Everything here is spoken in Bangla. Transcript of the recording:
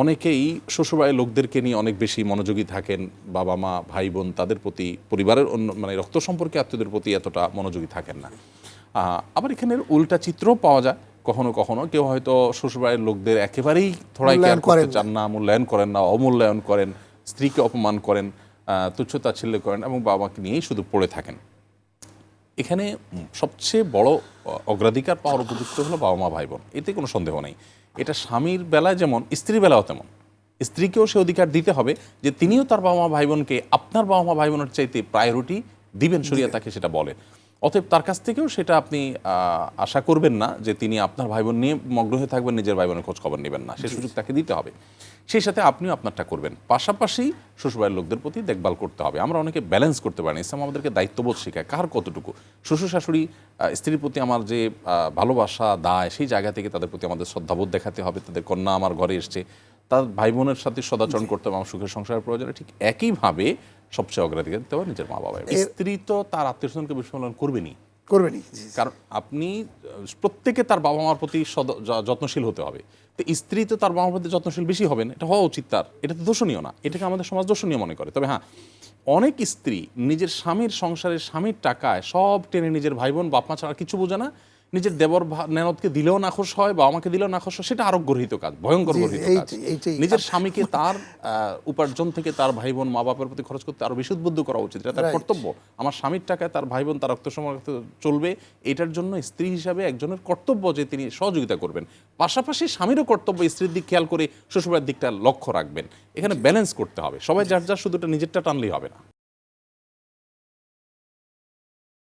অনেকেই শ্বশুরবাড়ির লোকদেরকে নিয়ে অনেক বেশি মনোযোগী থাকেন বাবা মা ভাই বোন তাদের প্রতি পরিবারের অন্য মানে রক্ত সম্পর্কে আত্মীয়দের প্রতি এতটা মনোযোগী থাকেন না। আবার এখানের উল্টা চিত্রও পাওয়া যায় কখনো কখনো কেউ হয়তো শ্বশুরবাড়ির লোকদের একেবারেই থোড়াই কেয়ার করতে চান না মূল্যায়ন করেন না অমূল্যায়ন করেন স্ত্রীকে অপমান করেন আহ, তুচ্ছতাচ্ছিল্য করেন এবং বাবা মাকে নিয়েই শুধু পড়ে থাকেন। এখানে সবচেয়ে বড় অগ্রাধিকার পাওয়ার উপযুক্ত হলো বাবা মা ভাই বোন। এতে কোনো সন্দেহ নেই। এটা স্বামীর বেলায় যেমন স্ত্রীর বেলাও তেমন। স্ত্রীকেও সে অধিকার দিতে হবে যে তিনিও তার বাবা মা ভাই বোনকে আপনার বাবা মা ভাই বোনের চাইতে প্রায়োরিটি দিবেন সরিয়া তাকে সেটা বলে। অতএব তার কাছ থেকেও সেটা আপনি আশা করবেন না যে তিনি আপনার ভাই বোন নিয়ে মগ্ন হয়ে থাকবেন নিজের ভাই বোনের খোঁজ খবর নেবেন না সে সুযোগ তাকে দিতে হবে। সেই সাথে আপনিও আপনারটা করবেন। পাশাপাশি শ্বশুরবাড়ির লোকদের প্রতি দেখভাল করতে হবে। আমরা অনেকে ব্যালেন্স করতে পারি ইসলাম আমাদেরকে দায়িত্ববোধ শেখায় কার কতটুকু? শ্বশুর শাশুড়ি স্ত্রীর প্রতি আমার যে ভালোবাসা দায় সেই জায়গা থেকে তাদের প্রতি আমাদের শ্রদ্ধাবোধ দেখাতে হবে। তাদের কন্যা আমার ঘরে এসছে। তার ভাই বোনের সাথে সদাচরণ করতে হবে। আমার সুখের সংসারের প্রয়োজনে ঠিক একইভাবে সবচেয়ে অগ্রাধিকার দিতে হবে নিজের মা বাবা স্ত্রী তো তার আত্মীয় স্বজনকে বিস্মরণ করবেনি জি। কারণ আপনি প্রত্যেকে তার বাবা মার প্রতি যত্নশীল হতে হবে। তো স্ত্রী তো তার বাবা মার প্রতি যত্নশীল বেশি হবেন এটা হওয়া উচিত তার। এটা তো দোষণীয় না। এটাকে আমাদের সমাজ দোষণীয় মনে করে। তবে হ্যাঁ অনেক স্ত্রী নিজের স্বামীর সংসারের স্বামীর টাকায় সব টেনে নিজের ভাই বোন বাপ মা ছাড়া কিছু বোঝে না। নিজের দেবর নেনদকে দিলেও নাখোশ হয় বা আমাকে দিলেও নাখোশ হয় সেটা আরও গর্হিত কাজ ভয়ঙ্কর গর্হিত কাজ। নিজের স্বামীকে তার উপার্জন থেকে তার ভাই বোন মা বাপের প্রতি খরচ করতে আরও বেশি উদ্বুদ্ধ করা উচিত এটা তার কর্তব্য। আমার স্বামীর টাকায় তার ভাই বোন তার রক্ত সম্পর্ক চলবে এটার জন্য স্ত্রী হিসাবে একজনের কর্তব্য যে তিনি সহযোগিতা করবেন। পাশাপাশি স্বামীরও কর্তব্য স্ত্রীর দিক খেয়াল করে শ্বশুরবাড়ির দিকটা লক্ষ্য রাখবেন। এখানে ব্যালেন্স করতে হবে। সবাই যার যার শুধুটা নিজেরটা টানলেই হবে না।